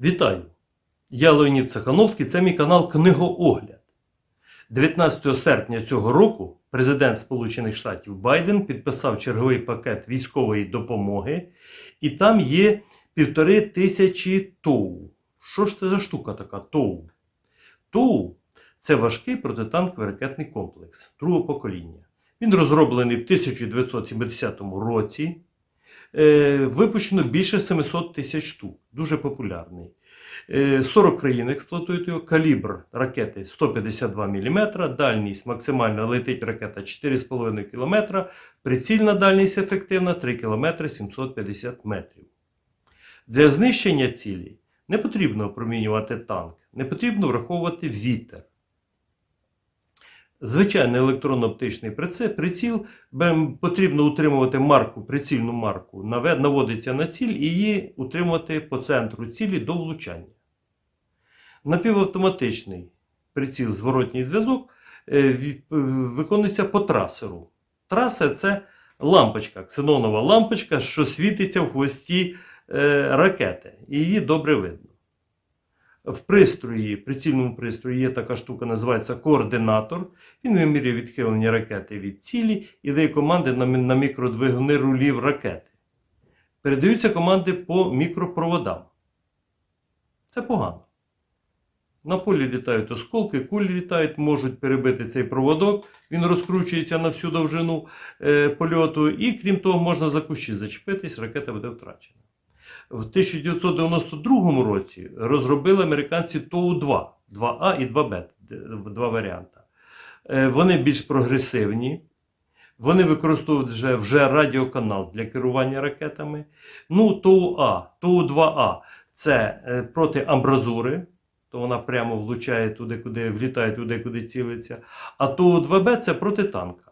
Вітаю! Я Леонід Цехановський, це мій канал Книгоогляд. 19 серпня цього року президент Сполучених Штатів Байден підписав черговий пакет військової допомоги, і там є півтори тисячі ТОУ. Що ж це за штука така ТОУ? ТОУ це важкий протитанковий ракетний комплекс другого покоління. Він розроблений в 1970 році. Е, Випущено більше 700 тисяч штук. Дуже популярний. Е, 40 країн експлуатують його. Калібр ракети 152 мм, дальність максимальна летить ракета 4,5 км, прицільна дальність ефективна 3 км 750 метрів. Для знищення цілі не потрібно опромінювати танк, не потрібно враховувати вітер. Звичайний електронно-оптичний приціл потрібно утримувати марку, прицільну марку, наводиться на ціль і її утримувати по центру цілі до влучання. Напівавтоматичний приціл зворотній зв'язок е, е, виконується по трасеру. Трасер це лампочка, ксенонова лампочка, що світиться в хвості е, ракети. Її добре видно. В пристрої, прицільному пристрої є така штука, називається координатор. Він вимірює відхилення ракети від цілі і дає команди на, мікродвигуни рулів ракети. Передаються команди по мікропроводам. Це погано. На полі літають осколки, кулі літають, можуть перебити цей проводок, він розкручується на всю довжину е, польоту, і крім того, можна за кущі зачепитись, ракета буде втрачена. В 1992 році розробили американці ТОУ-2, 2А і 2Б, два варіанти. Е, Вони більш прогресивні, вони використовують вже, вже радіоканал для керування ракетами. Ну, ТОУ-А, ТОУ-2А це е, проти амбразури, то вона прямо влучає туди, куди влітає туди, куди цілиться. А ТОУ-2Б це проти танка.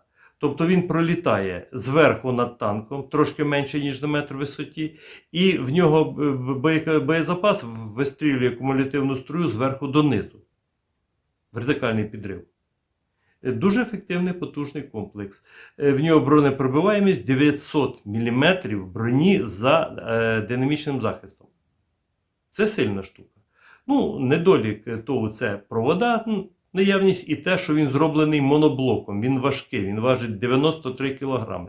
Тобто він пролітає зверху над танком, трошки менше, ніж на метр висоті, і в нього боєзапас вистрілює кумулятивну струю зверху донизу. Вертикальний підрив. Е, Дуже ефективний потужний комплекс. Е, В нього бронепробиваємість 900 мм броні за е, динамічним захистом. Це сильна штука. Ну, недолік того це провода, наявність і те, що він зроблений моноблоком. Він важкий, він важить 93 кг.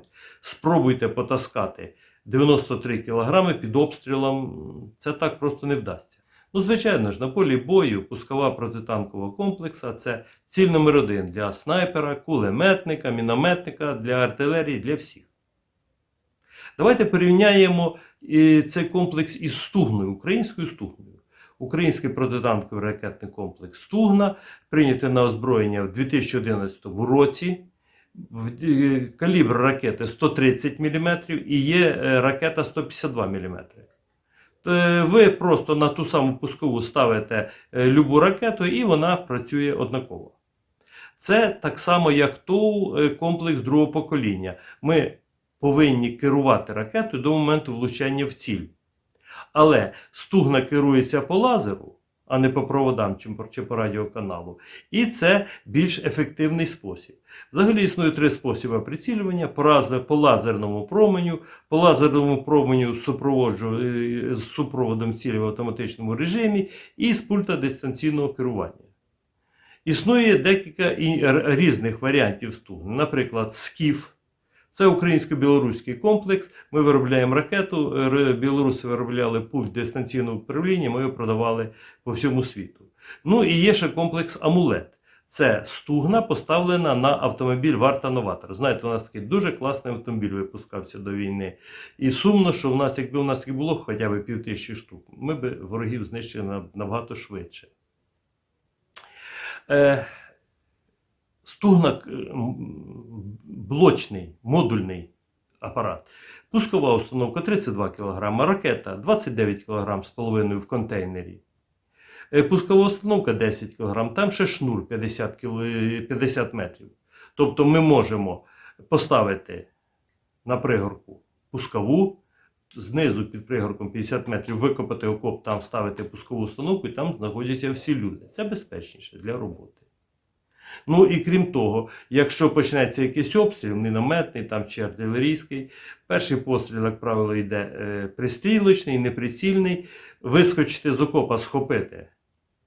Спробуйте потаскати 93 кг під обстрілом. Це так просто не вдасться. Ну, звичайно ж, на полі бою пускова протитанкова комплекса це ціль номер один для снайпера, кулеметника, мінометника, для артилерії, для всіх. Давайте порівняємо е, цей комплекс із Стугною, українською Стугною. Український протитанковий ракетний комплекс Стугна прийнятий на озброєння в 2011 році. Е, Калібр ракети 130 мм і є е, ракета 152 мм. Е, Ви просто на ту саму пускову ставите любу ракету, і вона працює однаково. Це так само, як ТОУ комплекс другого покоління. Ми повинні керувати ракетою до моменту влучання в ціль. Але стугна керується по лазеру, а не по проводам чи по- радіоканалу. І це більш ефективний спосіб. Взагалі існує три способи прицілювання: по, лазерному променю, по лазерному променю е, з супроводом цілі в автоматичному режимі і з пульта дистанційного керування. Існує декілька різних варіантів стугни. Наприклад, скіф. Це українсько-білоруський комплекс. Ми виробляємо ракету. Білоруси виробляли пульт дистанційного управління, ми його продавали по всьому світу. Ну і є ще комплекс Амулет. Це стугна, поставлена на автомобіль Варта Новатор. Знаєте, у нас такий дуже класний автомобіль випускався до війни. І сумно, що в нас, якби у нас їх було хоча б пів тисячі штук, ми б ворогів знищили набагато швидше. Е, стугна е, блочний, модульний апарат. Пускова установка 32 кг, ракета 29 кг з половиною в контейнері. Е, Пускова установка 10 кг, там ще шнур 50, кіло- 50 метрів. Тобто ми можемо поставити на пригорку пускову, знизу під пригорком 50 метрів викопати окоп, там ставити пускову установку і там знаходяться всі люди. Це безпечніше для роботи. Ну і крім того, якщо почнеться якийсь обстріл, мінометний там чи артилерійський, перший постріл, як правило, йде е, пристрілочний, неприцільний, вискочити з окопа, схопити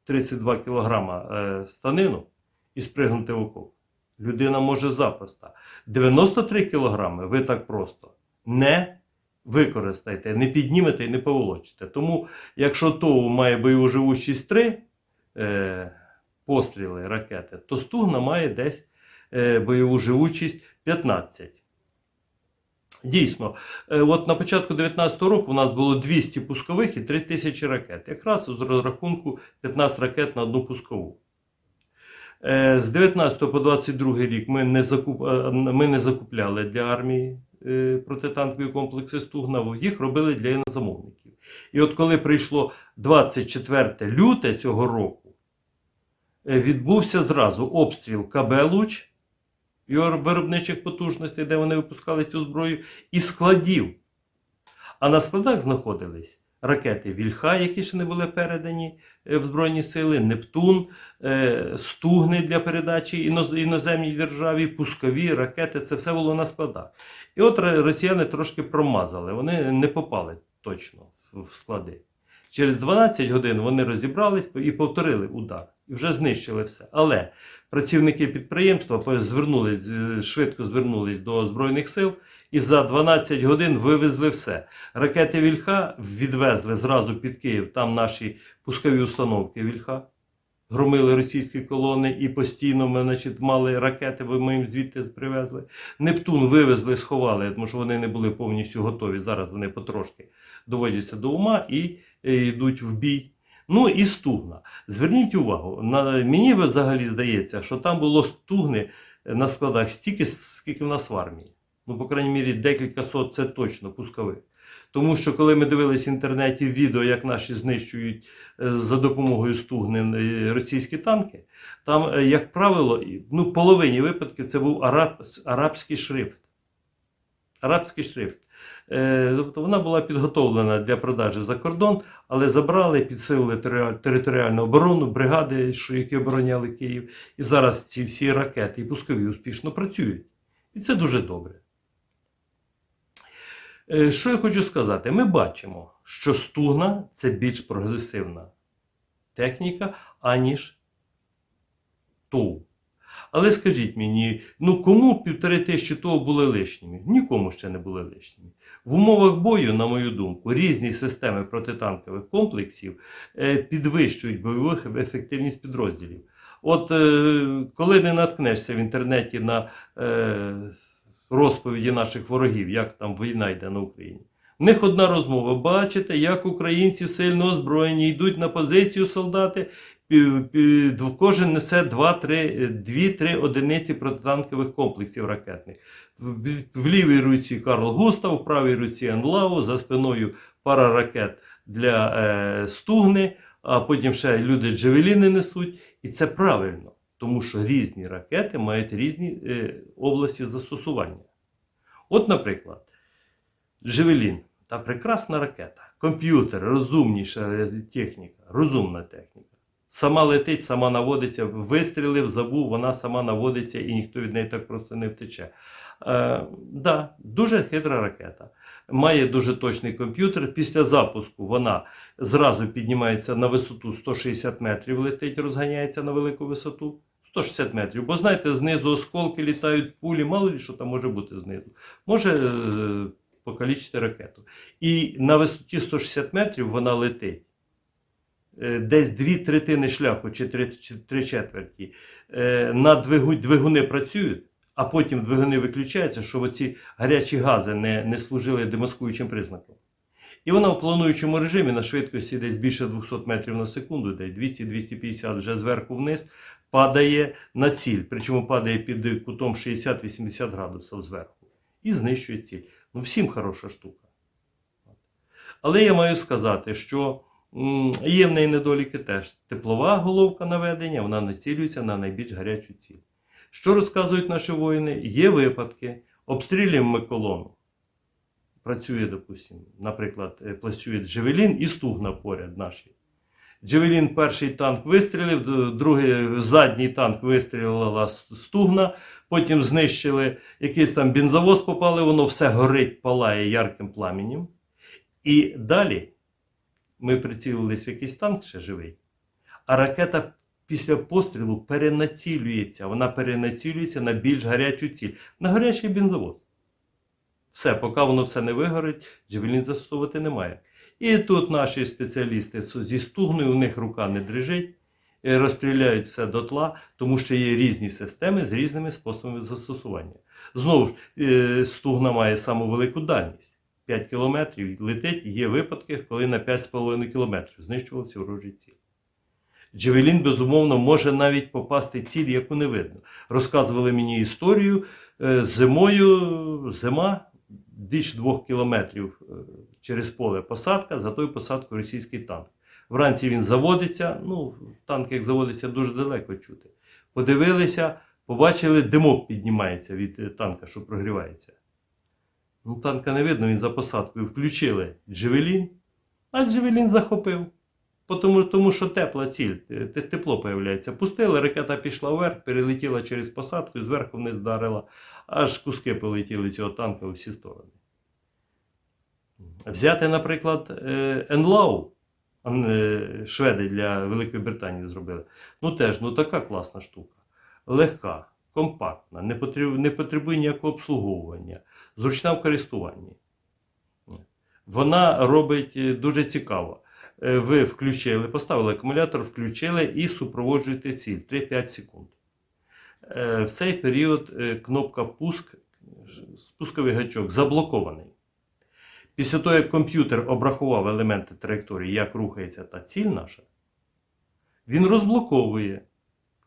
32 кілограма е, станину і спригнути в окоп. Людина може запросто. 93 кілограми ви так просто не використаєте, не піднімете і не поволочите. Тому, якщо ТОУ має бойову живучість 3 е, постріли ракети, то Стугна має десь е, бойову живучість 15. Дійсно, е, от на початку 2019 року у нас було 200 пускових і 3000 ракет. Якраз з розрахунку 15 ракет на одну пускову. Е, З 19 по 22 рік ми не, закуп... ми не закупляли для армії протитанкові комплекси Стугна, їх робили для інозамовників. І от коли прийшло 24 люте цього року, відбувся зразу обстріл КБ Луч, його виробничих потужностей, де вони випускали цю зброю, і складів. А на складах знаходились ракети Вільха, які ще не були передані е, в Збройні Сили, Нептун, е, стугни для передачі іноземній державі, пускові ракети. Це все було на складах. І от росіяни трошки промазали, вони не попали точно в склади. Через 12 годин вони розібрались і повторили удар. І вже знищили все. Але працівники підприємства звернулись, е, швидко звернулись до Збройних сил і за 12 годин вивезли все. Ракети Вільха відвезли зразу під Київ, там наші пускові установки Вільха. Громили російські колони і постійно ми значить, мали ракети, бо ми їм звідти привезли. Нептун вивезли, сховали, тому що вони не були повністю готові. Зараз вони потрошки доводяться до ума і е, йдуть в бій. Ну і стугна. Зверніть увагу, на, мені взагалі здається, що там було стугни на складах стільки, скільки в нас в армії. Ну, по крайній мірі, декілька сот це точно пускових. Тому що коли ми дивились в інтернеті відео, як наші знищують е, за допомогою стугни е, російські танки, там, е, як правило, ну, половині випадків це був араб, арабський шрифт. Арабський шрифт. Е, Тобто вона була підготовлена для продажі за кордон, але забрали, підсилили територіальну оборону, бригади, які обороняли Київ. І зараз ці всі ракети і пускові успішно працюють. І це дуже добре. Е, Що я хочу сказати? Ми бачимо, що стугна це більш прогресивна техніка, аніж ТОУ. Але скажіть мені, ну кому півтори тисячі того були лишніми? Нікому ще не були лишніми. В умовах бою, на мою думку, різні системи протитанкових комплексів е, підвищують бойову ефективність підрозділів. От е, коли не наткнешся в інтернеті на е, розповіді наших ворогів, як там війна йде на Україні. В них одна розмова. Бачите, як українці сильно озброєні, йдуть на позицію солдати, кожен несе 2-3 одиниці протитанкових комплексів ракетних. В, лівій руці Карл Густав, в правій руці Енлау, за спиною пара ракет для е, стугни, а потім ще люди джевеліни несуть. І це правильно, тому що різні ракети мають різні е, області застосування. От, наприклад, Джевелін та прекрасна ракета, комп'ютер, розумніша техніка, розумна техніка. Сама летить, сама наводиться, вистрілив, забув, вона сама наводиться і ніхто від неї так просто не втече. Е, да, дуже хитра ракета. Має дуже точний комп'ютер. Після запуску вона зразу піднімається на висоту 160 метрів, летить, розганяється на велику висоту. 160 метрів. Бо знаєте, знизу осколки літають пулі, мало ли що там може бути знизу. Може е, покалічити ракету. І на висоті 160 метрів вона летить. Е, Десь дві третини шляху чи три, чи три четверті е, на двигу, двигуни працюють, а потім двигуни виключаються, щоб оці гарячі гази не, не служили демаскуючим признаком. І вона в плануючому режимі на швидкості десь більше 200 метрів на секунду, десь 200-250 вже зверху вниз, падає на ціль. Причому падає під кутом 60-80 градусів зверху. І знищує ціль. Ну, всім хороша штука. Але я маю сказати, що є в неї недоліки теж. Теплова головка наведення, вона націлюється на найбільш гарячу ціль. Що розказують наші воїни? Є випадки, обстрілюємо ми колону. Працює, допустимо, наприклад, е, працює Джевелін і стугна поряд наші. Джевелін перший танк вистрілив, другий задній танк вистрілила стугна, потім знищили якийсь там бензовоз попали, воно все горить, палає ярким пламенем. І далі ми прицілились в якийсь танк ще живий, а ракета після пострілу перенацілюється. Вона перенацілюється на більш гарячу ціль, на гарячий бензовоз. Все, поки воно все не вигорить, Джевелін застосовувати немає. І тут наші спеціалісти зі стугною, у них рука не дрижить, е, розстріляють все дотла, тому що є різні системи з різними способами застосування. Знову ж, е, стугна має саму велику дальність. 5 кілометрів летить, є випадки, коли на 5,5 кілометрів знищувалися ворожі цілі. Джевелін, безумовно, може навіть попасти ціль, яку не видно. Розказували мені історію е, зимою, зима, більш двох кілометрів е, через поле посадка, за тою посадкою російський танк. Вранці він заводиться, ну, танк як заводиться дуже далеко чути. Подивилися, побачили, димок піднімається від е, танка, що прогрівається. Ну, танка не видно, він за посадкою включили Джевелін, а Джевелін захопив. Тому, тому що тепла ціль, е, тепло появляється. Пустили, ракета пішла вверх, перелетіла через посадку і зверху вниз вдарила, аж куски полетіли цього танка у всі сторони. Взяти, наприклад, е, Енлау, е, шведи для Великої Британії зробили. Ну теж ну така класна штука. Легка, компактна, не потребує, не потребує ніякого обслуговування, зручна в користуванні. Вона робить е, дуже цікаво. Е, Ви включили, поставили акумулятор, включили і супроводжуєте ціль 3-5 секунд. Е, В цей період кнопка пуск, спусковий гачок заблокований. Після того, як комп'ютер обрахував елементи траєкторії, як рухається та ціль наша, він розблоковує.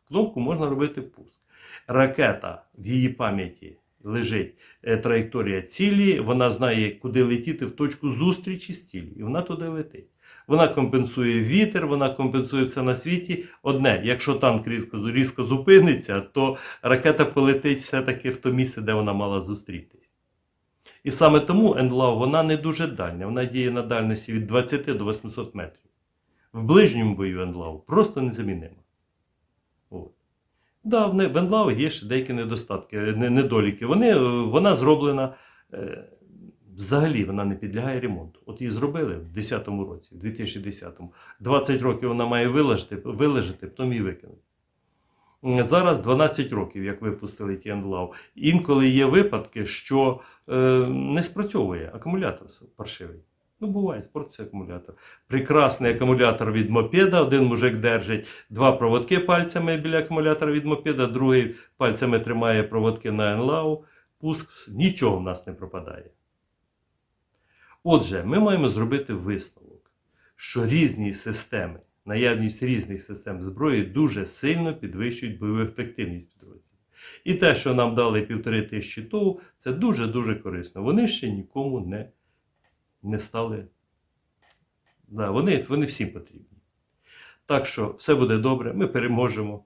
Кнопку можна робити пуск. Ракета в її пам'яті лежить е, траєкторія цілі, вона знає, куди летіти в точку зустрічі з цілі, і вона туди летить. Вона компенсує вітер, вона компенсує все на світі. Одне, якщо танк різко, різко зупиниться, то ракета полетить все-таки в то місце, де вона мала зустрітись. І саме тому НЛАВ вона не дуже дальня, вона діє на дальності від 20 до 800 метрів. В ближньому бою НЛАВ просто незамінима. Да, в не- є ще деякі недостатки, недоліки. Вони, е, вона зроблена, е, взагалі вона не підлягає ремонту. От її зробили в 10-му році, в 2010-му. 20 років вона має вилежати, вилежати, потім її викинути. Зараз 12 років, як випустили ті НЛАВ. Інколи є випадки, що е, не спрацьовує акумулятор паршивий. Ну, буває, спортиться акумулятор. Прекрасний акумулятор від мопеда. Один мужик держить два проводки пальцями біля акумулятора від мопеда, другий пальцями тримає проводки на НЛАУ. Пуск, нічого в нас не пропадає. Отже, ми маємо зробити висновок, що різні системи, наявність різних систем зброї дуже сильно підвищують бойову ефективність підрозділів. І те, що нам дали півтори тисячі ТОВ, це дуже-дуже корисно. Вони ще нікому не, не стали. Да, вони, вони всім потрібні. Так що все буде добре, ми переможемо.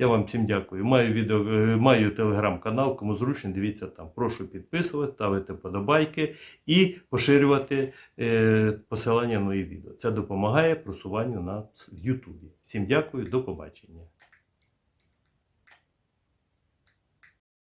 Я вам всім дякую. Маю відео, е, маю телеграм-канал, кому зручно, дивіться там. Прошу підписувати, ставити подобайки і поширювати е, посилання на мої відео. Це допомагає просуванню на Ютубі. Всім дякую, до побачення.